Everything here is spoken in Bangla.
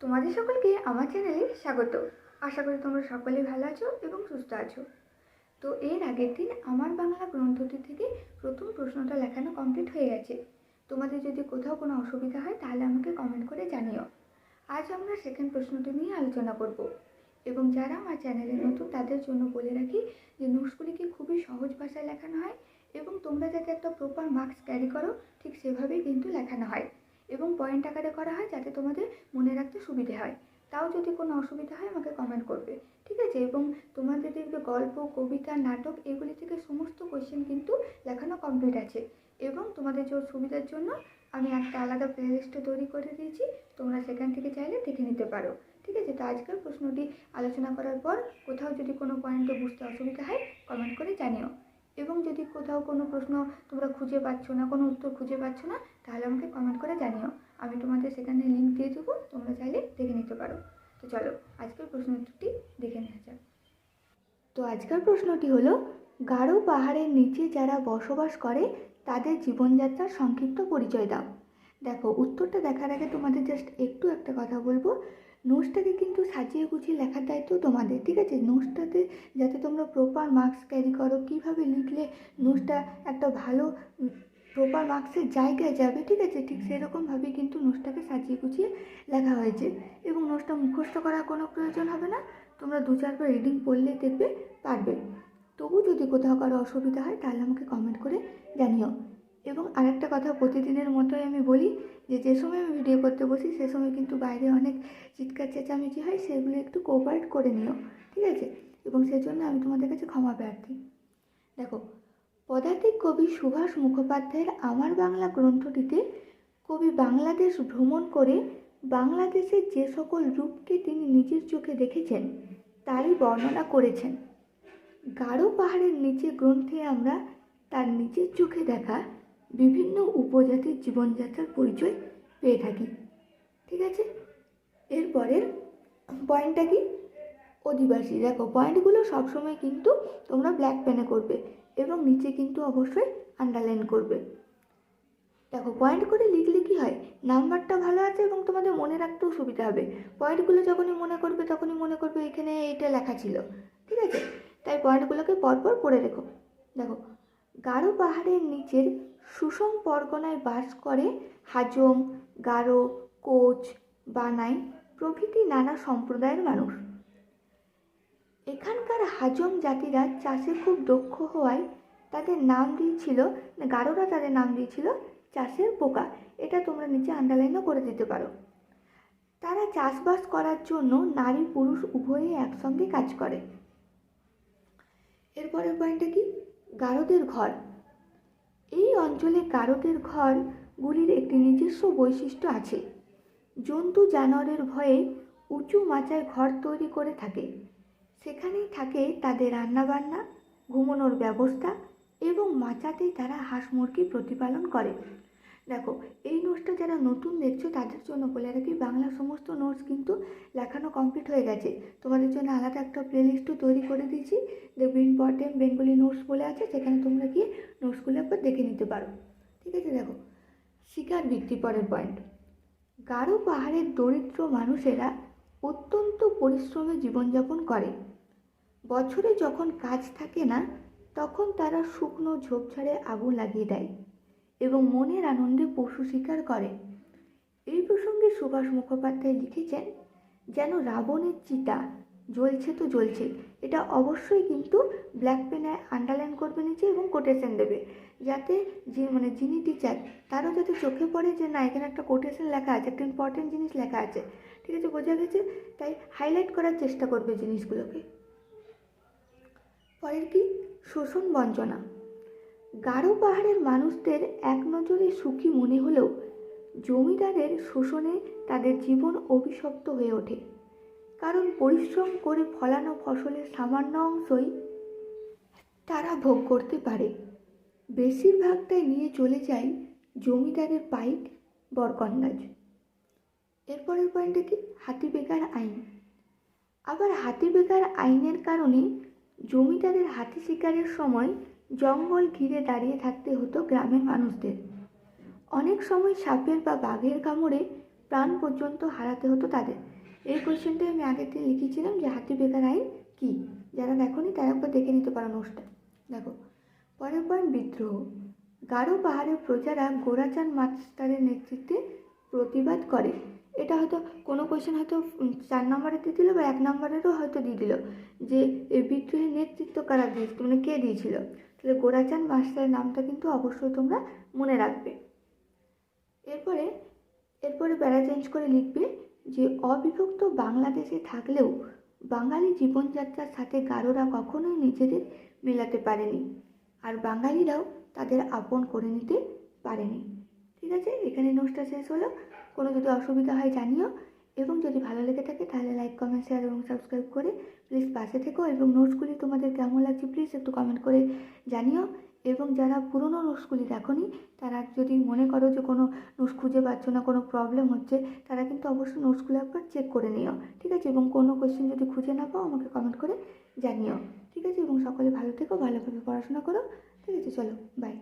তোমাদের সকলকে আমার চ্যানেলে স্বাগত। আশা করি তোমরা সকলেই ভালো আছো এবং সুস্থ আছো। তো এর আগের দিন আমার বাংলা গ্রন্থটি থেকে প্রথম প্রশ্নটা লেখানো কমপ্লিট হয়ে গেছে। তোমাদের যদি কোথাও কোনো অসুবিধা হয়, তাহলে আমাকে কমেন্ট করে জানিও। আজ আমরা সেকেন্ড প্রশ্নটি নিয়ে আলোচনা করব এবং যারা আমার চ্যানেলে নতুন, তাদের জন্য বলে রাখি যে নোটসগুলিকে খুবই সহজ ভাষায় লেখানো হয় এবং তোমরা যাতে একটা প্রপার মার্কস ক্যারি করো, ঠিক সেভাবেই কিন্তু লেখানো হয়। এবং পয়েন্ট আকারে করা হয় যাতে তোমাদের মনে রাখতে সুবিধে হয়। তাও যদি কোনো অসুবিধা হয় আমাকে কমেন্ট করবে, ঠিক আছে? এবং তোমাদের দেখবে গল্প, কবিতা, নাটক, এগুলি থেকে সমস্ত কোয়েশ্চেন কিন্তু লেখানো কমপ্লিট আছে। এবং তোমাদের যে সুবিধার জন্য আমি একটা আলাদা প্লেলিস্টও তৈরি করে দিয়েছি, তোমরা সেখান থেকে চাইলে দেখে নিতে পারো। ঠিক আছে? তো আজকের প্রশ্নটি আলোচনা করার পর কোথাও যদি কোনো পয়েন্টে বুঝতে অসুবিধা হয় কমেন্ট করে জানিও। এবং যদি কোথাও কোনো প্রশ্ন তোমরা খুঁজে পাচ্ছ না, কোনো উত্তর খুঁজে পাচ্ছ না, তাহলে আমাকে কমেন্ট করে জানিও। আমি তোমাদের সেখানে লিঙ্ক দিয়ে দেবো, তোমরা চাইলে দেখে নিতে পারো। তো চলো, আজকের প্রশ্ন উত্তরটি দেখে নেওয়া যাক। তো আজকের প্রশ্নটি হলো, গাঢ় পাহাড়ের নিচে যারা বসবাস করে, তাদের জীবনযাত্রার সংক্ষিপ্ত পরিচয় দাও। দেখো, উত্তরটা দেখার আগে তোমাদের জাস্ট একটু একটা কথা বলব। নোটসটাকে কিন্তু সাজিয়ে গুছিয়ে লেখার দায়িত্ব তোমাদের, ঠিক আছে? নোটসটাতে যাতে তোমরা প্রপার মার্কস ক্যারি করো, কীভাবে লিখলে নোটসটা একটা ভালো প্রপার মার্কসের জায়গায় যাবে, ঠিক আছে? ঠিক সেরকমভাবে কিন্তু নোটসটাকে সাজিয়ে গুছিয়ে লেখা হয়েছে। এবং নোটসটা মুখস্থ করার কোনো প্রয়োজন হবে না, তোমরা দু চারবার রিডিং পড়লে দেখবে, পারবে। তবু যদি কোথাও কারও অসুবিধা হয়, তাহলে আমাকে কমেন্ট করে জানিও। এবং আরেকটা কথা প্রতিদিনের মতোই আমি বলি যে যে সময় আমি ভিডিও করতে বসি, সে সময় কিন্তু বাইরে অনেক চিৎকার, চেঁচামেচি হয়, সেগুলো একটু কোঅপারেট করে নিও, ঠিক আছে? এবং সেজন্য আমি তোমাদের কাছে ক্ষমা প্রার্থী। দেখো, পদাতিক কবি সুভাষ মুখোপাধ্যায়ের আমার বাংলা গ্রন্থটিতে কবি বাংলাদেশ ভ্রমণ করে বাংলাদেশের যে সকল রূপকে তিনি নিজের চোখে দেখেছেন, তারই বর্ণনা করেছেন। গাঢ় পাহাড়ের নিচে গ্রন্থে আমরা তার নিজের চোখে দেখা বিভিন্ন উপজাতির জীবনযাত্রার পরিচয় পেয়ে থাকি, ঠিক আছে? এরপরের পয়েন্টটা কি? অধিবাসী। দেখো পয়েন্টগুলো সবসময় কিন্তু তোমরা ব্ল্যাক পেনে করবে এবং নিচে কিন্তু অবশ্যই আন্ডারলাইন করবে। দেখো পয়েন্ট করে লিখলে কি হয়? নাম্বারটা ভালো আছে এবং তোমাদের মনে রাখতেও সুবিধা হবে। পয়েন্টগুলো যখনই মনে করবে, তখনই মনে করবে এখানে এইটা লেখা ছিল, ঠিক আছে? তাই পয়েন্টগুলোকে পরপর পড়ে রেখো। দেখো গাঢ় পাহাড়ের নিচের সুষম পরগনায় বাস করে হাজং, গারো, কোচ, বানাই প্রভৃতি নানা সম্প্রদায়ের মানুষ। এখানকার হাজং জাতিরা চাষে খুব দক্ষ হওয়ায় তাদের নাম দিয়েছিল গারোরা তাদের নাম দিয়েছিল চাষের পোকা। এটা তোমরা নিচে আন্ডারলাইনও করে দিতে পারো। তারা চাষবাস করার জন্য নারী পুরুষ উভয়ে একসঙ্গে কাজ করে। এরপরের পয়েন্টটা কি? গারদের ঘর। এই অঞ্চলে গারদের ঘরগুলির একটি নিজস্ব বৈশিষ্ট্য আছে। জন্তু জানোয়ারের ভয়ে উঁচু মাচায় ঘর তৈরি করে থাকে। সেখানেই থাকে তাদের রান্নাবান্না, ঘুমানোর ব্যবস্থা এবং মাচাতেই তারা হাঁস মুরগি প্রতিপালন করে। দেখো, এই নোটসটা যারা নতুন দেখছ, তাদের জন্য বলে রাখি, বাংলা সমস্ত নোটস কিন্তু লেখানো কমপ্লিট হয়ে গেছে। তোমাদের জন্য আলাদা একটা প্লেলিস্টও তৈরি করে দিয়েছি। দেখবে ইম্পর্টেন্ট বেঙ্গলি নোটস বলে আছে, সেখানে তোমরা গিয়ে নোটসগুলো একবার দেখে নিতে পারো। ঠিক আছে, দেখো। শিকার বৃত্তি পরের পয়েন্ট গাঢ় পাহাড়ের দরিদ্র মানুষেরা অত্যন্ত পরিশ্রমে জীবনযাপন করে। বছরে যখন কাজ থাকে না, তখন তারা শুকনো ঝোপঝাড়ে আগুন লাগিয়ে দেয়। এবং মনের আনন্দে পশু শিকার করে। এই প্রসঙ্গে সুভাষ মুখোপাধ্যায় লিখেছেন, যেন রাবণের চিতা, জ্বলছে তো জ্বলছে, এটা অবশ্যই কিন্তু ব্ল্যাক পেনে আন্ডারলাইন করবে নিচে এবং কোটেশন দেবে। যাতে যে মানে যিনি টিচার তারও যাতে চোখে পড়ে যে না, এখানে একটা কোটেশন লেখা আছে, একটা ইম্পর্টেন্ট জিনিস লেখা আছে। ঠিক আছে, বোঝা গেছে? তাই হাইলাইট করার চেষ্টা করবে জিনিসগুলোকে। পরের কি? শোষণ বঞ্চনা। গাঢ় পাহাড়ের মানুষদের এক নজরে সুখী মনে হলেও জমিদারের শোষণে তাদের জীবন অভিশপ্ত হয়ে ওঠে। কারণ পরিশ্রম করে ফলানো ফসলের সামান্য অংশই তারা ভোগ করতে পারে। বেশিরভাগটাই নিয়ে চলে যায় জমিদারের পাইক বরকন্দাজ। এরপরের পয়েন্টে কি? হাতি বেকার আইন। আবার হাতি বেকার আইনের কারণে জমিদারের হাতি শিকারের সময় জঙ্গল ঘিরে দাঁড়িয়ে থাকতে হতো গ্রামের মানুষদের। অনেক সময় সাপের বা বাঘের কামড়ে প্রাণ পর্যন্ত হারাতে হতো তাদের। এই কোয়েশ্চেনটাই আমি আগের দিন লিখেছিলাম যে হাতি বেকার আইন কী? যারা দেখোনি তারা একবার দেখে নিতে পারো নোটসটা। দেখো, পরের পয়েন্ট বিদ্রোহ। গারো পাহাড়ের প্রজারা গোরাচাঁদ মাস্টারের নেতৃত্বে প্রতিবাদ করে। এটা হয়তো কোনো কোয়েশ্চেন হয়তো চার নম্বরে দিয়ে দিল বা এক নম্বরেরও হয়তো দিয়ে দিল যে এই বিদ্রোহের নেতৃত্ব কারা দিয়েছিল? মানে কে দিয়েছিল? তাহলে গোরাচাঁদ মাস্টারের নামটা কিন্তু অবশ্যই তোমরা মনে রাখবে। এরপরে এরপরে প্যারা চেঞ্জ করে লিখবে যে, অবিভক্ত বাংলাদেশে থাকলেও বাঙালি জীবনযাত্রার সাথে গারোরা কখনোই নিজেদের মেলাতে পারেনি আর বাঙালিরাও তাদের আপন করে নিতে পারেনি। ঠিক আছে? এখানে নোটসটা শেষ হলো। কোনো যদি অসুবিধা হয় জানিও। এবং যদি ভালো লেগে থাকে তাহলে লাইক কমেন্ট শেয়ার এবং সাবস্ক্রাইব করে প্লিজ পাশে থেকো এবং নোটসগুলি তোমাদের কেমন লাগছে প্লিজ একটু কমেন্ট করে জানিও। এবং যারা পুরনো নোটসগুলি দেখোনি, তারা যদি মনে করো যে কোনো নোটস খুঁজে পাচ্ছ না, কোনো প্রবলেম হচ্ছে, তারা কিন্তু অবশ্যই নোটসগুলো একবার চেক করে নিও। ঠিক আছে? এবং কোনো কোয়েশ্চেন যদি খুঁজে না পাও, আমাকে কমেন্ট করে জানিও। ঠিক আছে? এবং সকলে ভালো থেকো, ভালোভাবে পড়াশোনা করো। ঠিক আছে? চলো বাই